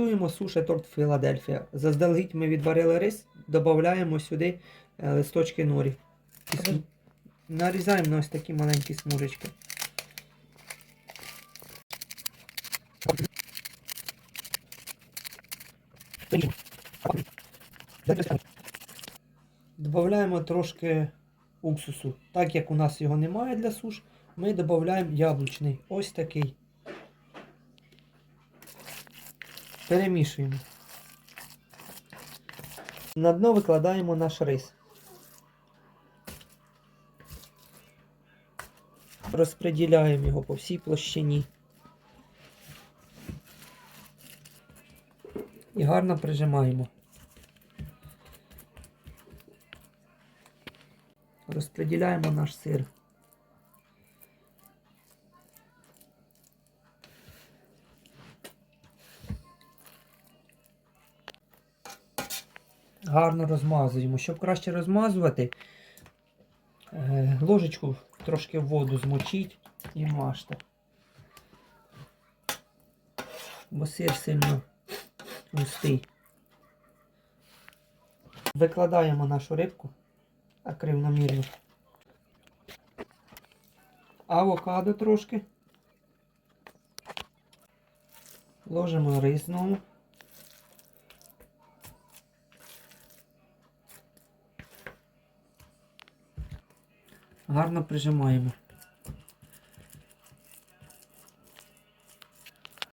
Готуємо суші торт Філадельфія. Заздалегідь ми відварили рис, додаємо сюди е, листочки норі. Нарізаємо на ось такі маленькі смужечки. Додаємо трошки уксусу. Так як у нас його немає для суш, ми додаємо яблучний. Ось такий. Перемішуємо. На дно викладаємо наш рис. Розподіляємо його по всій площині. І гарно прижимаємо. Розподіляємо наш сир. Гарно розмазуємо. Щоб краще розмазувати, е, ложечку трошки в воду змочіть і мажте. Бо сир сильно густий. Викладаємо нашу рибку так рівномірно. Авокадо трошки. Ложимо рис знову. Гарно прижимаємо.